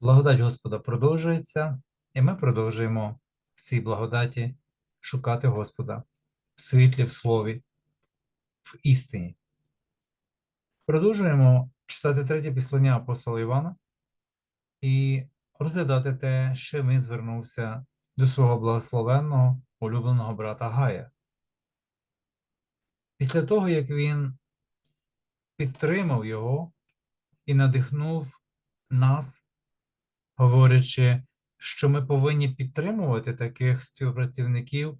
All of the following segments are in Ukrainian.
Благодать Господа продовжується, і ми продовжуємо в цій благодаті шукати Господа в світлі, в слові, в істині. Продовжуємо читати третє післання апостола Івана і розглядати те, що він звернувся до свого благословенного улюбленого брата Гая. Після того, як він підтримав його і надихнув нас говорячи, що ми повинні підтримувати таких співпрацівників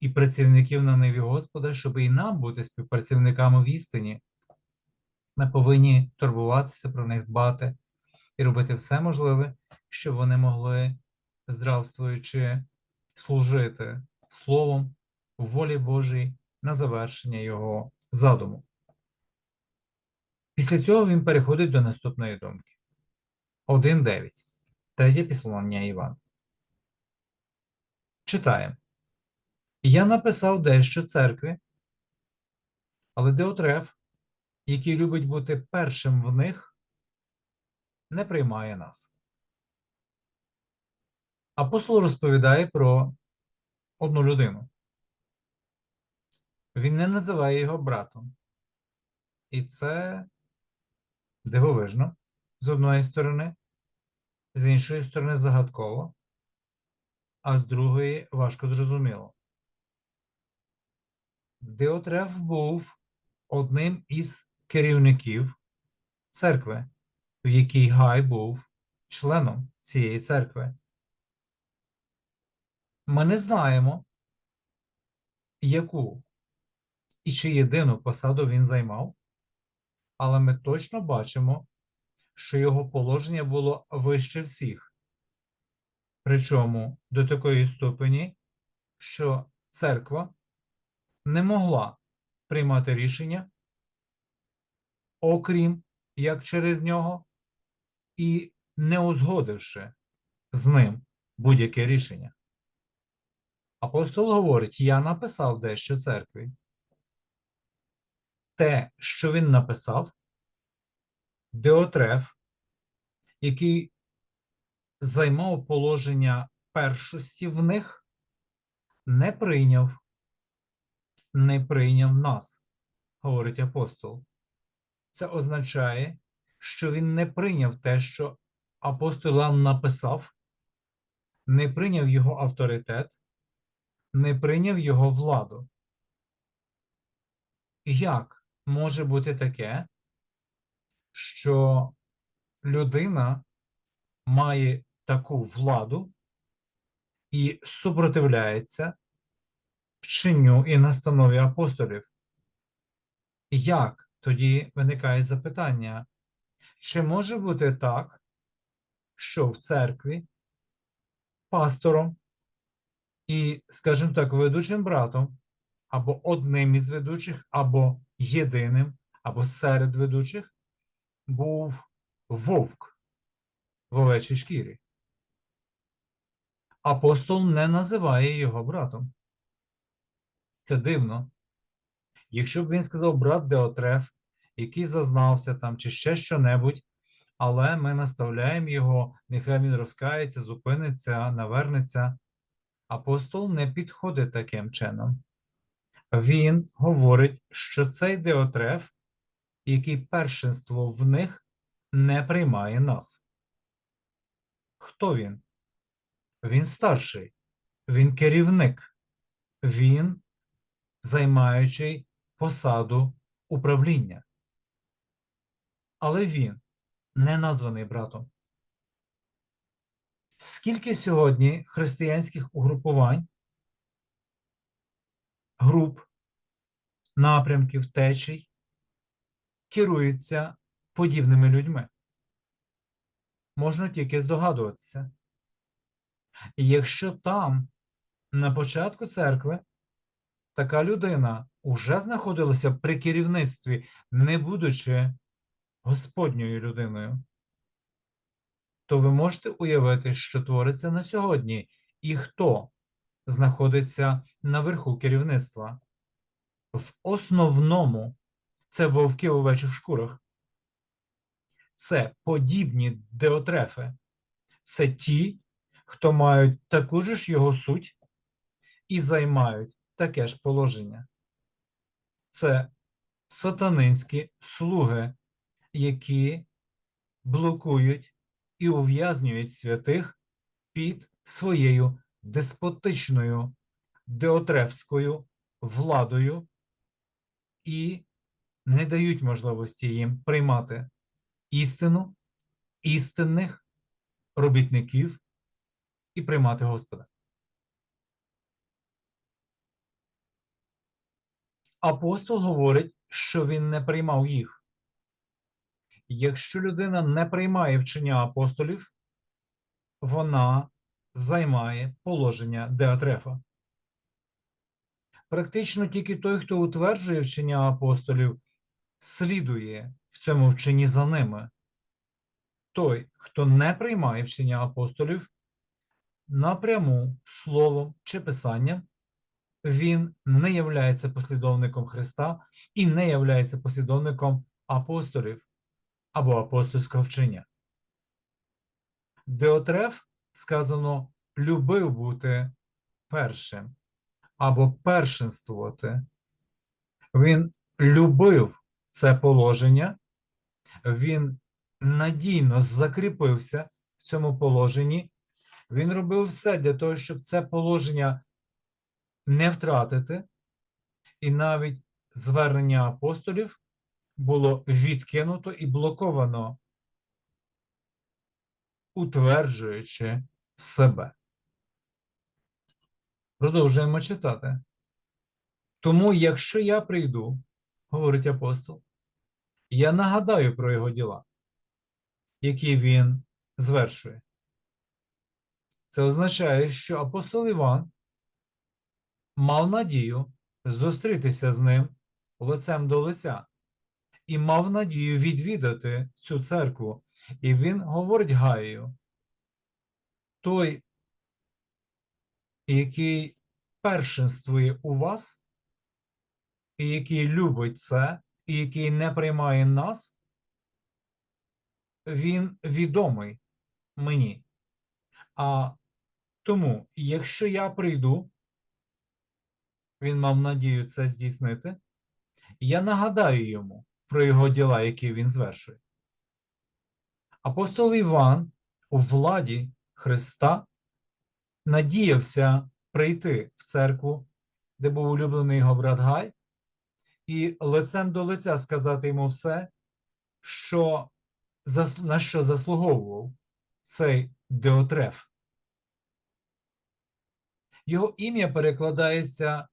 і працівників на ниві Господа, щоб і нам бути співпрацівниками в істині. Ми повинні турбуватися про них, дбати і робити все можливе, щоб вони могли, здравствуючи, служити Словом в волі Божій на завершення Його задуму. Після цього він переходить до наступної думки. 1.9. Третє післання Івана. Читаємо. Я написав дещо церкві, але Деотреф, який любить бути першим в них, не приймає нас. Апостол розповідає про одну людину. Він не називає його братом. І це дивовижно з одної сторони, з іншої сторони загадково, а з другої важко зрозуміло. Деотреф був одним із керівників церкви, в якій Гай був членом цієї церкви. Ми не знаємо, яку і чи єдину посаду він займав, але ми точно бачимо, що його положення було вище всіх. Причому до такої ступені, що церква не могла приймати рішення, окрім як через нього, і не узгодивши з ним будь-яке рішення. Апостол говорить: Я написав дещо церкві. Те, що він написав, Деотреф, який займав положення першості в них, не прийняв, не прийняв нас, говорить апостол. Це означає, що він не прийняв те, що апостол Іоанн написав, не прийняв його авторитет, не прийняв його владу. Як може бути таке, що людина має таку владу і супротивляється вченню і настанові апостолів. Як тоді виникає запитання, чи може бути так, що в церкві пастором і, скажімо так, ведучим братом, або одним із ведучих, або єдиним, або серед ведучих був вовк в овечій шкірі. Апостол не називає його братом. Це дивно. Якщо б він сказав брат Деотреф, який зазнався там, чи ще що-небудь, але ми наставляємо його, нехай він розкається, зупиниться, навернеться. Апостол не підходить таким чином. Він говорить, що цей Деотреф, який першинство в них не приймає нас. Хто він? Він старший, він керівник, він займаючий посаду управління. Але він не названий братом. Скільки сьогодні християнських угрупувань, груп, напрямків, течій керуються подібними людьми? Можна тільки здогадуватися. І якщо там, на початку церкви, така людина уже знаходилася при керівництві, не будучи Господньою людиною, то ви можете уявити, що твориться на сьогодні, і хто знаходиться наверху керівництва. В основному це вовки в овечих шкурах. це подібні деотрефи. Це ті, хто мають таку ж його суть і займають таке ж положення. Це сатанинські слуги, які блокують і ув'язнюють святих під своєю деспотичною деотрефською владою і не дають можливості їм приймати істину, істинних робітників і приймати Господа. Апостол говорить, що він не приймав їх. Якщо людина не приймає вчення апостолів, вона займає положення Деатрефа. Практично тільки той, хто утверджує вчення апостолів, слідує в цьому вченні за ними. Той, хто не приймає вчення апостолів, напряму словом чи писанням, він не являється послідовником Христа і не являється послідовником апостолів або апостольського вчення. Деотреф сказано любив бути першим або першинствувати. Він любив це положення, він надійно закріпився в цьому положенні. Він робив все для того, щоб це положення не втратити, і навіть звернення апостолів було відкинуто і блоковано, утверджуючи себе. Продовжуємо читати. Тому, якщо я прийду, говорить апостол, я нагадаю про його діла, які він звершує. Це означає, що апостол Іван мав надію зустрітися з ним лицем до лиця і мав надію відвідати цю церкву. І він говорить Гаєю, той, який першинствує у вас, і який любить це, і який не приймає нас, він відомий мені. А тому, якщо я прийду, він мав надію це здійснити, я нагадаю йому про його діла, які він звершує. Апостол Іван у владі Христа надіявся прийти в церкву, де був улюблений його брат Гай, і лицем до лиця сказати йому все, що, на що заслуговував цей Деотреф. Його ім'я перекладається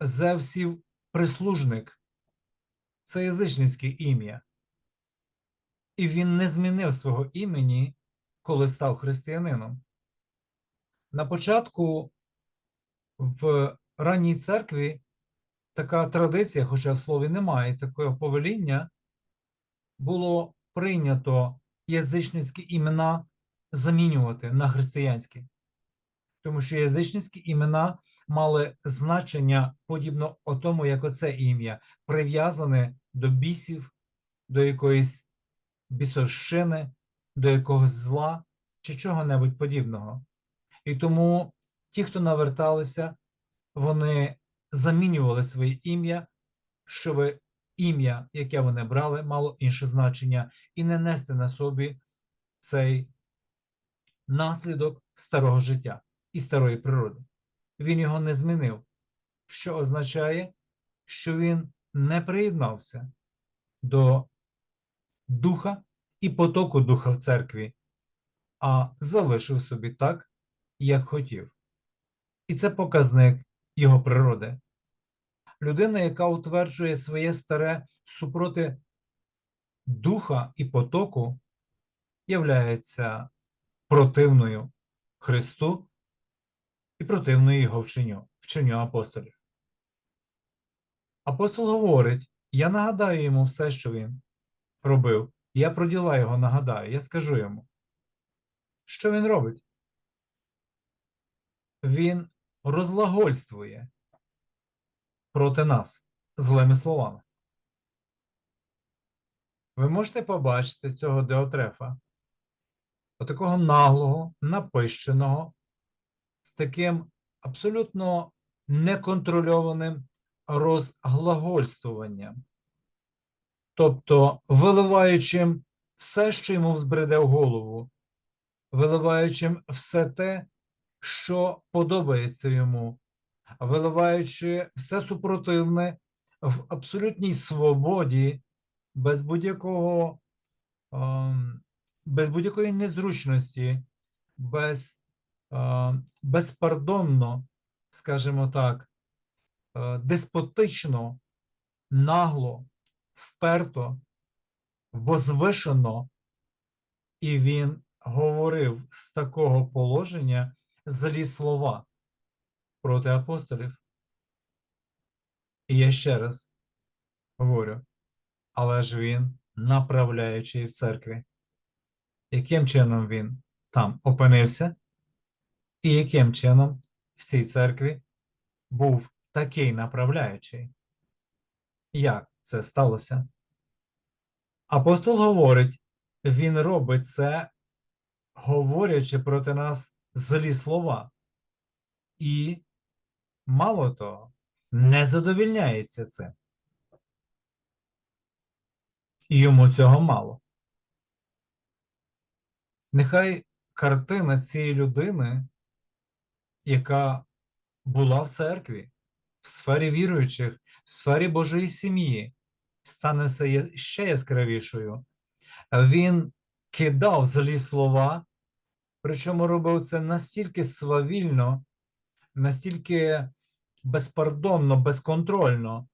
Зевсів прислужник. Це язичницьке ім'я. І він не змінив свого імені, коли став християнином. На початку в ранній церкві така традиція, хоча в слові немає такого повеління, було прийнято язичницькі імена замінювати на християнські. Тому що язичницькі імена мали значення подібно тому, як оце ім'я, прив'язане до бісів, до якоїсь бісовщини, до якогось зла чи чого-небудь подібного. І тому ті, хто наверталися, вони замінювали своє ім'я, щоб ім'я, яке вони брали, мало інше значення, і не нести на собі цей наслідок старого життя і старої природи. Він його не змінив, що означає, що він не приєднався до духа і потоку духа в церкві, а залишив собі так, як хотів. І це показник його природи. Людина, яка утверджує своє старе супроти духа і потоку, являється противною Христу і противною його вченню, вченню апостолів. Апостол говорить: я нагадаю йому все, що він робив. Я про діла його нагадаю, я скажу йому. Що він робить? Він розлагольствує проти нас злими словами. ви можете побачити цього Деотрефа, отакого наглого, напищеного, з таким абсолютно неконтрольованим розглагольствуванням, тобто виливаючим все, що йому взбреде в голову, виливаючим все те, що подобається йому, виливаючи все супротивне в абсолютній свободі, без будь-якого ем, без будь-якої незручності, без, е, безпардонно, скажімо так, е, деспотично, нагло, вперто, возвишено, і він говорив з такого положення злі слова проти апостолів. І я ще раз говорю, але ж він направляючий в церкві. Яким чином він там опинився, і яким чином в цій церкві був такий направляючий? Як це сталося? Апостол говорить, він робить це, говорячи проти нас злі слова. І, мало того, не задовільняється цим. І йому цього мало. Нехай картина цієї людини, яка була в церкві, в сфері віруючих, в сфері Божої сім'ї, стане ще яскравішою. Він кидав злі слова, причому робив це настільки свавільно, настільки безпардонно, безконтрольно,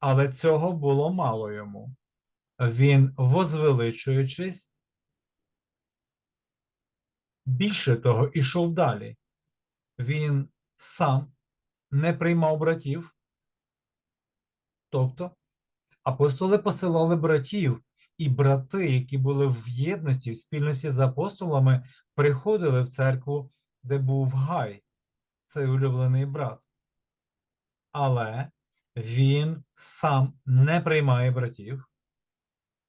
але цього було мало йому. Він, возвеличуючись, більше того, ішов далі. Він сам не приймав братів. Тобто апостоли посилали братів, і брати, які були в єдності, в спільності з апостолами, приходили в церкву, де був Гай, цей улюблений брат. Але він сам не приймає братів,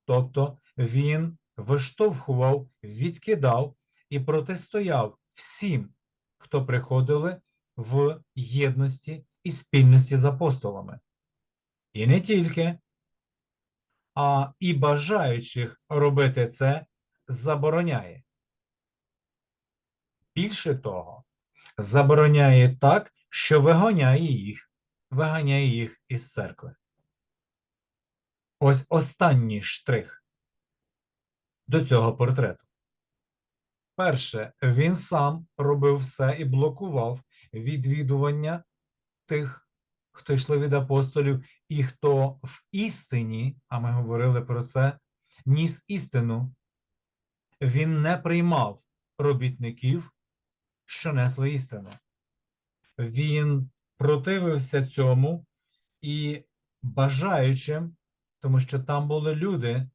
тобто він виштовхував, відкидав і протистояв всім, хто приходили в єдності і спільності з апостолами. І не тільки, а і бажаючих робити це забороняє. Більше того, забороняє так, що виганяє їх, виганяє їх із церкви. Ось останній штрих до цього портрету. Перше, він сам робив все і блокував відвідування тих, хто йшли від апостолів, і хто в істині, а ми говорили про це, ніс істину. Він не приймав робітників, що несли істину. Він противився цьому і бажаючим, тому що там були люди,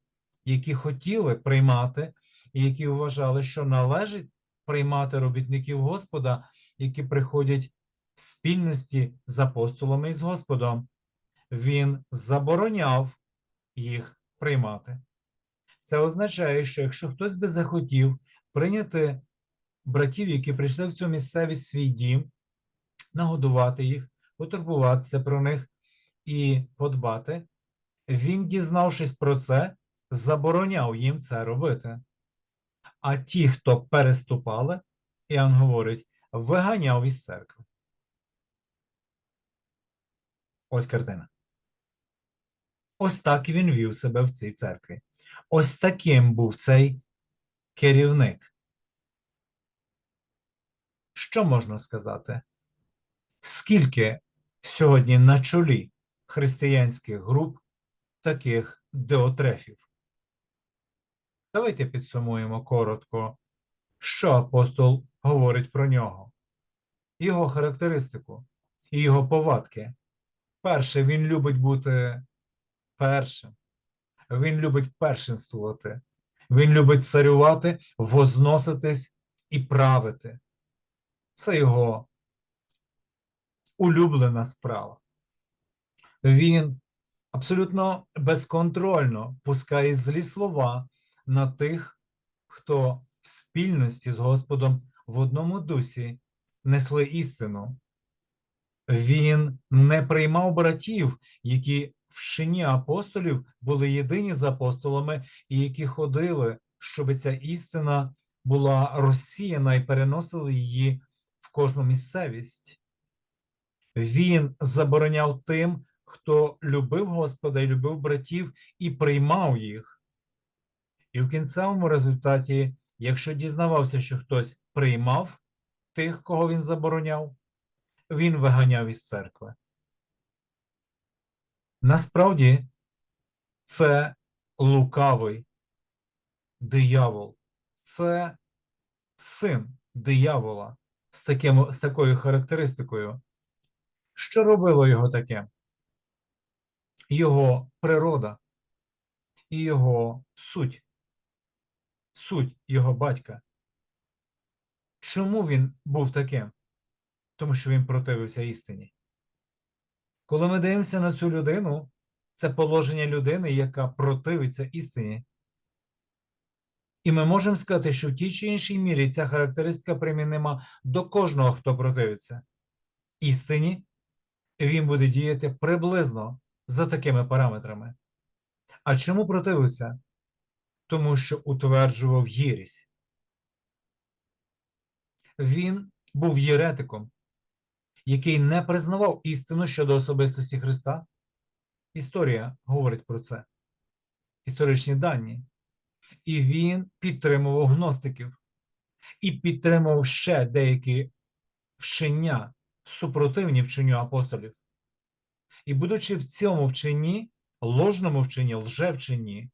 які хотіли приймати, і які вважали, що належить приймати робітників Господа, які приходять в спільності з апостолами і з Господом. Він забороняв їх приймати. Це означає, що якщо хтось би захотів прийняти братів, які прийшли в цю місцевість свій дім, нагодувати їх, потурбуватися про них і подбати, він, дізнавшись про це, забороняв їм це робити. А ті, хто переступали, Іоанн говорить, виганяв із церкви. Ось картина. Ось так він вів себе в цій церкві. Ось таким був цей керівник. Що можна сказати? Скільки сьогодні на чолі християнських груп таких деотрефів? Давайте підсумуємо коротко, що апостол говорить про нього, його характеристику і його повадки. Перше, він любить бути першим. Він любить першинствувати. Він любить царювати, возноситись і правити. Це його улюблена справа. Він абсолютно безконтрольно пускає злі слова на тих, хто в спільності з Господом в одному дусі несли істину. Він не приймав братів, які в чині апостолів були єдині з апостолами, і які ходили, щоб ця істина була розсіяна і переносили її кожну місцевість. Він забороняв тим, хто любив Господа і любив братів і приймав їх. І в кінцевому результаті, якщо дізнавався, що хтось приймав тих, кого він забороняв, він виганяв із церкви. Насправді, це лукавий диявол, це син диявола з, таким, з такою характеристикою. Що робило його таким? Його природа і його суть, суть його батька. Чому він був таким? Тому що він противився істині. Коли ми дивимося на цю людину, це положення людини, яка противиться істині. І ми можемо сказати, що в тій чи іншій мірі ця характеристика примінима до кожного, хто противиться істині, він буде діяти приблизно за такими параметрами. А чому противився? Тому що утверджував єрість. Він був єретиком, який не признавав істину щодо особистості Христа. Історія говорить про це, історичні дані. І він підтримував гностиків і підтримував ще деякі вчення, супротивні вченню апостолів. І, будучи в цьому вченні, ложному вченні, лжевченні,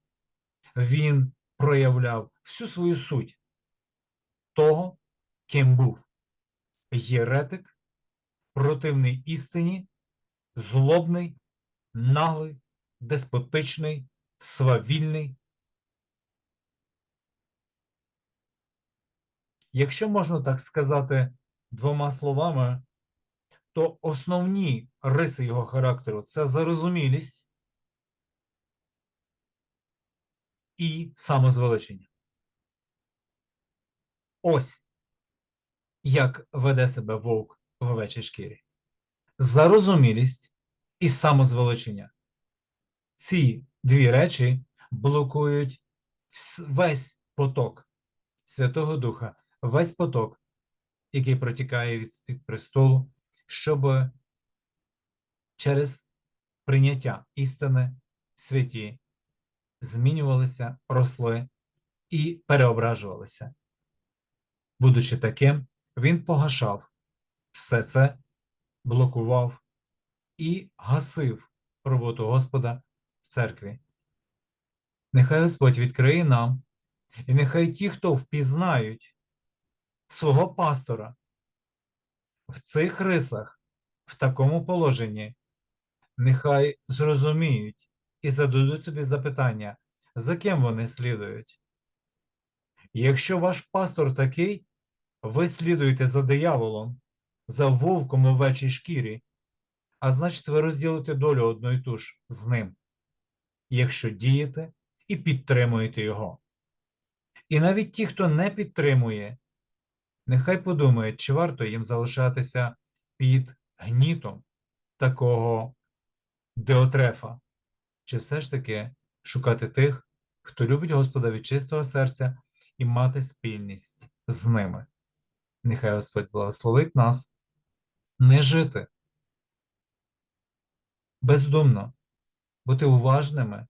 він проявляв всю свою суть того, ким був єретик, противний істині, злобний, наглий, деспотичний, свавільний. Якщо можна так сказати двома словами, то основні риси його характеру це зарозумілість і самозвеличення. Ось як веде себе вовк в овечій шкірі. Зарозумілість і самозвеличення. Ці дві речі блокують весь поток Святого Духа, весь поток, який протікає від, від престолу, щоб через прийняття істини святі змінювалися, росли і переображувалися. Будучи таким, він погашав все це, блокував і гасив роботу Господа в церкві. Нехай Господь відкриє нам, і нехай ті, хто впізнають свого пастора в цих рисах, в такому положенні, нехай зрозуміють і зададуть собі запитання, за ким вони слідують. Якщо ваш пастор такий, ви слідуєте за дияволом, за вовком у вечій шкірі, а значить, ви розділите долю одну і ту ж з ним, якщо дієте і підтримуєте його. І навіть ті, хто не підтримує, нехай подумають, чи варто їм залишатися під гнітом такого деотрефа, чи все ж таки шукати тих, хто любить Господа від чистого серця і мати спільність з ними. Нехай Господь благословить нас не жити бездумно, бути уважними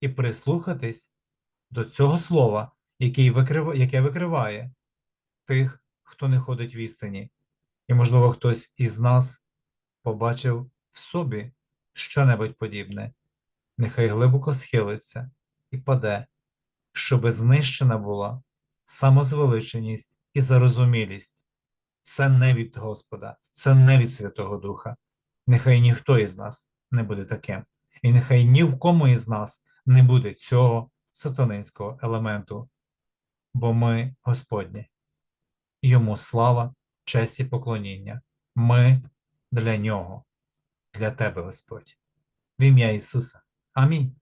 і прислухатись до цього слова, яке викриває тих, хто не ходить в істині. І, можливо, хтось із нас побачив в собі що-небудь подібне, нехай глибоко схилиться і паде, щоби знищена була самозвеличеність і зарозумілість. Це не від Господа, це не від Святого Духа. Нехай ніхто із нас не буде таким. І нехай ні в кому із нас не буде цього сатанинського елементу, бо ми Господні. Йому слава, честь і поклоніння. Ми для Нього, для Тебе, Господь, в ім'я Ісуса. Амінь.